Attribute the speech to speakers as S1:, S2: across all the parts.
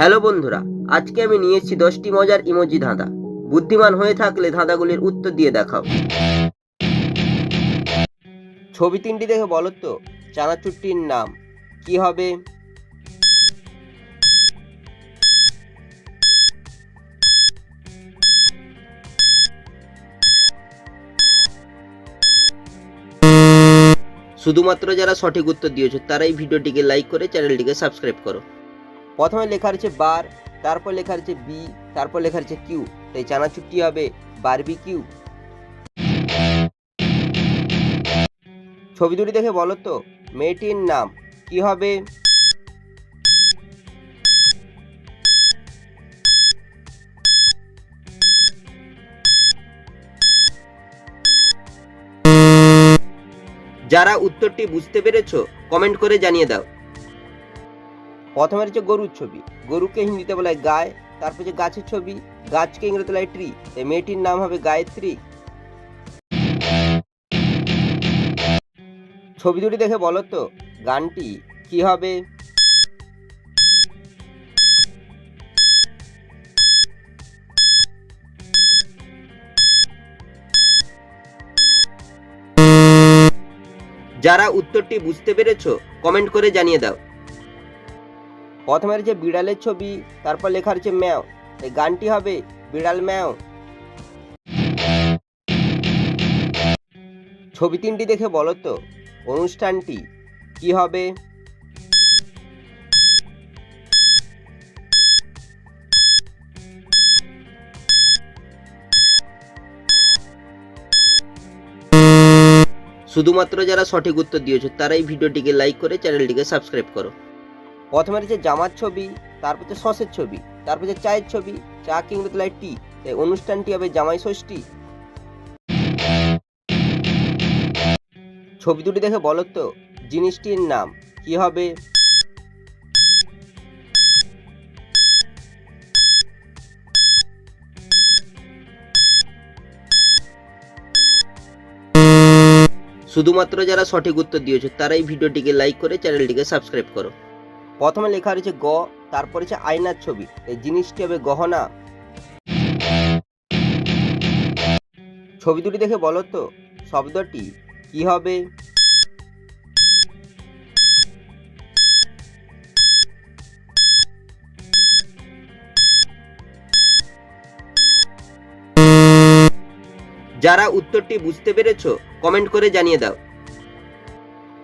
S1: Hello বন্ধুরা, আজকে আমি নিয়ে এসেছি দশটি মজার ইমোজি ধাঁধা। বুদ্ধিমান হয়ে থাকলে ধাঁধাগুলির উত্তর দিয়ে দেখাও। ছবি তিনটি দেখে বলো তো, চানাচুরটির নাম কি হবে? শুধুমাত্র যারা সঠিক উত্তর দিয়েছ, তারাই ভিডিওটিকে লাইক করে চ্যানেলটিকে সাবস্ক্রাইব করো। প্রথমে লেখা রয়েছে বার, তারপর লেখা রয়েছে বি, তারপর লেখা রয়েছে কিউ। তাই চানাচুরটি হবে বারবি কিউ ছবি দুটি দেখে বলো তো, মেয়েটির নাম কি হবে? যারা উত্তরটি বুঝতে পেরেছ কমেন্ট করে জানিয়ে দাও। প্রথমে রয়েছে গরুর ছবি। গরুকে হিন্দিতে বলা হয় গায়, তারপর যে গাছের ছবি, গাছকে ইংরেজিতে বলা হয় ট্রি তাই মেয়েটির নাম হবে গায়ত্রী। ছবি দুটি দেখে বলো তো, গানটি কি হবে? যারা উত্তরটি বুঝতে পেরেছ কমেন্ট করে জানিয়ে দাও। প্রথমে রয়েছে বিড়ালের ছবি, তারপর লেখা রয়েছে ম্যাও, এই গানটি হবে বিড়াল ম্যাও। ছবি তিনটি দেখে বলো তো, অনুষ্ঠানটি কি হবে? শুধুমাত্র যারা সঠিক উত্তর দিয়েছ, তারাই ভিডিওটিকে লাইক করে চ্যানেলটিকে সাবস্ক্রাইব করো। প্রথমে রয়েছে জামার ছবি, তারপর হচ্ছে সসের ছবি, তারপর হচ্ছে চায়ের ছবি, চা কিংবা তোলায় টি তাই অনুষ্ঠানটি হবে জামাই ষষ্ঠী। ছবি দুটি দেখে বলো তো, জিনিসটির নাম, কি হবে? শুধুমাত্র যারা সঠিক উত্তর দিয়েছ, তারাই ভিডিওটিকে লাইক করে চ্যানেলটিকে সাবস্ক্রাইব করো। প্রথমে লেখা রয়েছে গ, তারপর হচ্ছে আয়নার ছবি। এই জিনিসটি হবে গহনা। ছবি দুটি দেখে বলো তো, শব্দটি কি হবে? যারা উত্তরটি বুঝতে পেরেছ কমেন্ট করে জানিয়ে দাও।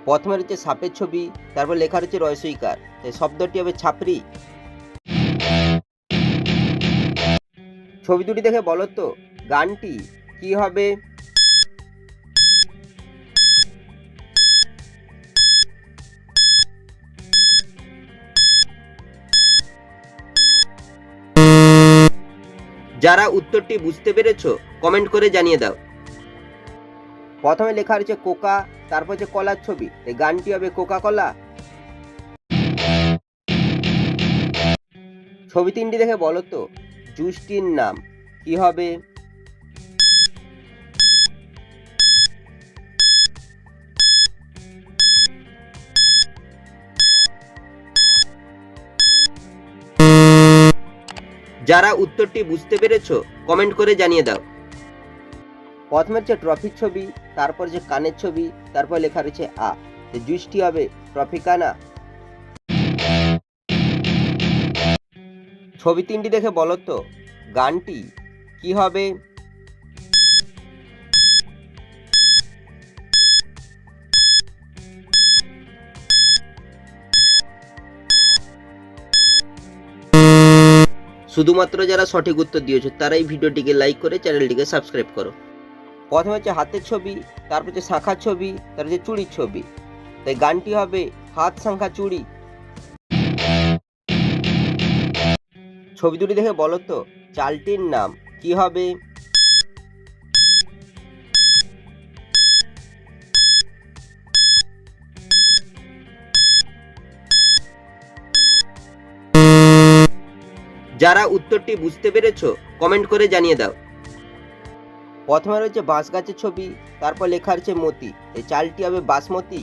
S1: প্রথমে রয়েছে সাপের ছবি, তারপর লেখা রয়েছে রয়সইকার এই শব্দটি হবে ছাপরি ছবি দুটি দেখে বলো তো, গানটি কি হবে? যারা উত্তরটি বুঝতে পেরেছ, কমেন্ট করে জানিয়ে দাও। প্রথমে লেখা রয়েছে কোকা, তারপর হচ্ছে কলার ছবি। এই গানটি হবে কোকা কলা ছবি তিনটি দেখে বলো তো জুসটির নাম কি হবে? যারা উত্তরটি বুঝতে পেরেছ কমেন্ট করে জানিয়ে দাও। প্রথমে হচ্ছে ট্রফির ছবি, তারপর যে কানের ছবি, তারপর লেখা রয়েছে আ। যে জুসটি হবে ট্রফিকানা ছবি তিনটি দেখে বলো তো, গানটি কি হবে? শুধুমাত্র যারা সঠিক উত্তর দিয়েছ তারাই ভিডিওটিকে লাইক করে চ্যানেলটিকে সাবস্ক্রাইব করো। প্রথমে হচ্ছে হাতের ছবি, তারপর হচ্ছে শাখার ছবি, তারপর হচ্ছে চুড়ির ছবি। তাই গানটি হবে হাত শাখা চুড়ি। ছবি দুটি দেখে বলো তো, চালটির নাম কি হবে? যারা উত্তরটি বুঝতে পেরেছ কমেন্ট করে জানিয়ে দাও। প্রথমে রয়েছে বাঁশ গাছের ছবি তারপর লেখা রয়েছে মতি। এই চালটি হবে বাসমতি।